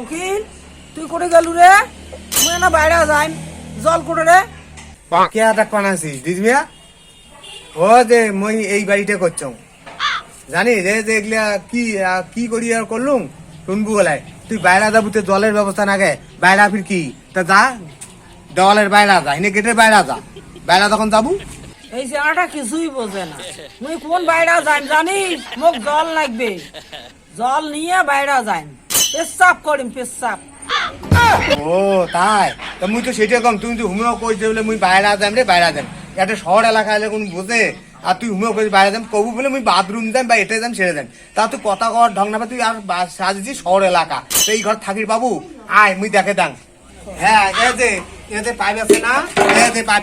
উকিল তুই করে গেলু রে? মুই না বাইরে যাইম জল করে রে। কে আটা পানাছিস দিদিমিয়া? ও যে মই এই বাড়িতে করছং জানি রে যে এগুলা কি কি করি আর করলুম? শুনবু বলাই। তুই বাইরা যাব তো জলের ব্যবস্থা না নাগে বাইরা ফির কি? তা যা দেওয়ালের বাইরা যা এনে গেটের বাইরা যা। বাইরা তখন যাব। এই জায়গাটা কিছুই বোঝে না। মুই কোন বাইরে যাইম জানিস? মোক জল লাগবে। জল নিয়ে বাইরে যাইম। পেশাব করিম, পেশাব। ও, তাই? তা মুই তো সেটা কম, তুমি তো হুমিও কইছে বলে মুই বাইরা যাম রে, বাইরা যাম একটা শহর এলাকা হলে কোন বোঝে? আর তুই হুমিও কইছিস বাইরে যাম কবু বলে মুই বাথরুম যাম বা এটা যাম সেরে যাম। তা তুই কথা কর, ঢং না তুই আর সাজিছি শহর এলাকা। এই ঘর থাকির বাবু, আয়, মুই দেখে দাং হ্যাঁ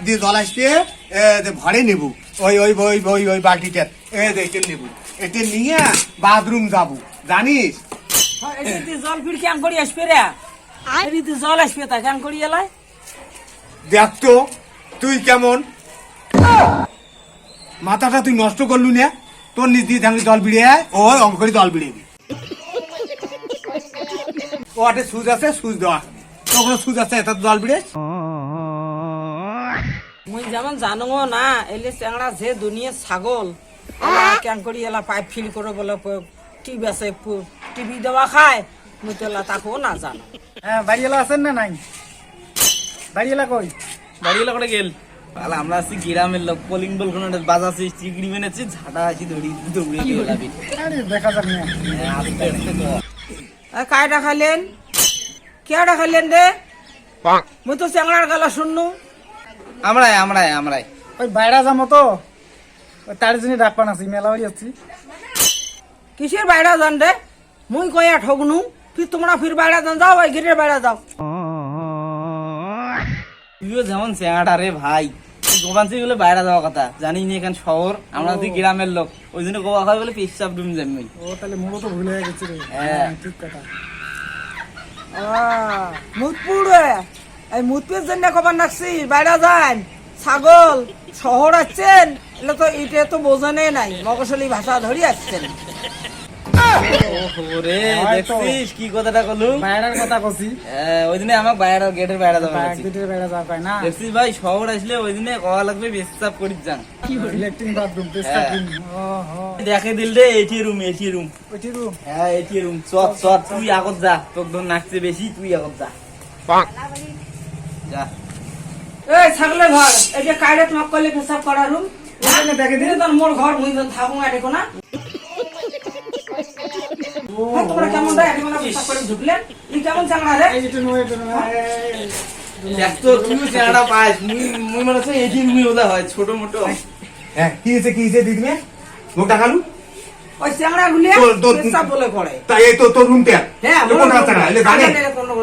দিয়ে ওই ওই ওই এটা এটা নিয়ে বাথরুম যাব। জানিস? জল ফির কেন করি আসবে রে? রীতি জল আসবে তা কেন করি এলাই দেখ তো তুই কেমন? মাথাটা তুই নষ্ট করলু না। তোর নিজ দিয়ে থাকলে জল বিড়ে ও অঙ্ক করে জল বিড়ে ও একটা সুজ আছে সুজ দেওয়া। তো কোনো সুজ আছে এটা জল বিড়ে মুই যেমন জানো না এলে চেংড়া যে দুনিয়া ছাগল কেন করি এলা পাইপ ফিল করে বলে টিভি আছে টিভি দেওয়া খায় মুই তো তাকেও না জানো। হ্যাঁ বাড়িওয়ালা আছেন না নাই? বাড়িওয়ালা কই? বাড়িগুলো করে গেল? আলা আমরা আছি গ্রামের লোক কলিং বল কোনো বাজাছি চিকড়ি মেনেছি ঝাঁটা আছি দৌড়ি দৌড়ে দিয়ে লাবি আরে দেখা যাক না। আস্তে আস্তে কায়টা খাইলেন? কেটা খাইলেন রে? মুই তো চেংড়ার গলা শুননু। আমরাই আমরাই আমরাই। ওই বাইরা যাব তো। ওই তার জন্য ডাক পান আছি মেলা বাড়ি আছি। কিসের বাইরে যান রে? মুই কয়া ঠগনু ফির তোমরা ফির বাইরে যান যাও ওই গেটের বাইরে যাও। তুইও যেমন চেঙাটা রে ভাই গোবান থেকে বলে বাইরে যাওয়ার কথা। জানি নি এখান শহর আমরা তুই গ্রামের লোক ওই জন্য গোয়া খাই বলে পেশাব ডুম যাবি ও তাহলে মোড়ো তো ভুলে গেছি রে। হ্যাঁ। হ্যাঁ, ঠিক কথা। মুতপুর এই মুতপুর জন্য কবার নাকছি বাইরে যান। ছাগল শহর আসছেন এলে তো এটা তো বোঝানে নাই মগশলী ভাষা ধরি আসছেন। রে হয়তো। দেখছিস কি কথাটা কলুম বাইরার কথা কছি। হ্যাঁ, ওই দিনে আমার বাইরে গেটের বাইরে যাওয়া বাইক লাগছে। যাওয়া পায় না। দেখছিস ভাই শহর আসলে ওই দিনে কওয়া লাগবে পেশাব করিস যান ইলেকট্রিক বাথরুম পেস্টা। ক্লিন ও হো দেখে দিল রে এটি রুম এটি রুম রুম হ্যাঁ এটি রুম চট চট তুই আগত যা তোর ধর নাচছে বেশি তুই আগত যা। যা। এই ছাগলের ঘর এই যে কায়রে তোমাকে কইলে পেশাব করার রুম এখানে দেখে দিলে তোর মোর ঘর মুই তো থাকুন আটে কোনা হ্যাঁ, তোমরা কেমন রে এখন করে ঢুকলে। ই কেমন চাংড়া রে? দেখ তো তুই চেনাটা পাস মুই মুই মনে রুমই হয় ছোট মোটো। হ্যাঁ কি হয়েছে কি হয়েছে দিদি খালু ওই তোর- পেশাব বলে করে তাই এই তো তোর রুমটা হ্যাঁ কোনটা আছে না? জানে।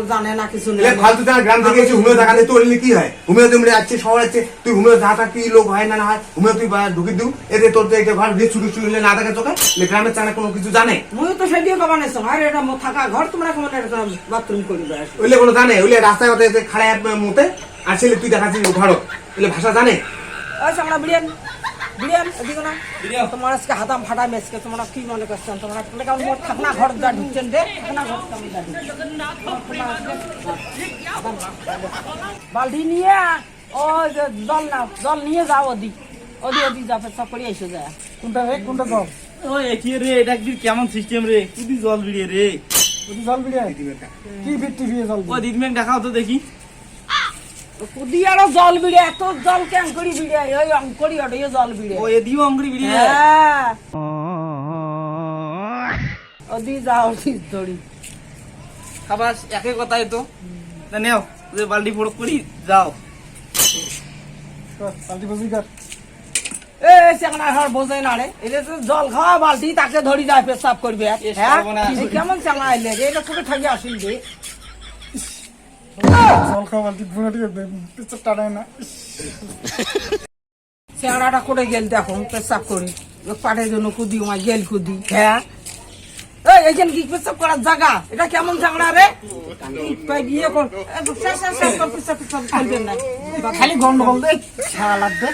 জানে না কিছু নেই। ফালতু জানা গ্রাম থেকে এসে হুমিও তোর কি হয়? হুমিও তুমি আসছে শহর আছে তুই হুমিও কি লোক হয় না না হয় হুমিও তুই ঢুকে দিউ এতে তোর তো এটা ঘর দিয়ে ছুটু ছুটু হলে না চোখে গ্রামের চানা কোনো কিছু জানে। মুই তো কমানে আরে এটা মো থাকা ঘর তোমরা কমানে বাথরুম করি ওইলে কোনো জানে ওইলে রাস্তায় এসে খাড়ায় মুতে আর ছেলে তুই দেখাচ্ছিস ঘরও। এলে ভাষা জানে। চাংড়া বিরিয়ান। বিরিয়ান এদিকে না তোমার আজকে হাতাম ফাটা মেসকে তোমরা কি মনে করছেন তোমরা তোমরা কেমন মোট থাকনা ঘর যা ঢুকছেন রে থাকনা ঘর বালতি নিয়ে ও জল না জল নিয়ে যাও ওদি ওদি ওদি যা পেশাব করে এসে যায়। কোনটা রে কোনটা জল ও এটি রে এটা কি কেমন সিস্টেম রে? কুদি জল বিড়িয়ে রে? জল বিড়ে কি বিট টিভি জল ও দেখাও তো দেখি। কুদি আরও জল বিড়ে এত জল কেন করি বিড়ে ওই অঙ্করি ওটা জল বিড়ে ও এদিও অঙ্গুরি বিড়িয়ে হ্যাঁ। ওদি যাও ঠিক ধরি খাবার একই কথাই তো। তা নেও যে বালতি ফোড়ক করি যাও। পাল্টি বসি কর। এ বোঝে না রে এটা তো জল খাওয়া বালতি তাকে ধরি যায় পেশাব করবে। হ্যাঁ? কেমন চেংনা আইলে এটা তোকে থাকি আসিল জল করে গেল দেখো পেশাব করি পাটের জন্য কুদি আমার গেল কুদি হ্যাঁ এই কি পেশাব করার জায়গা এটা কেমন চাংড়া রে পাই বিয়ে কর পেশাব পেশাব করবেন না খালি গন্ডগোল দেখ ছাড়া লাগবে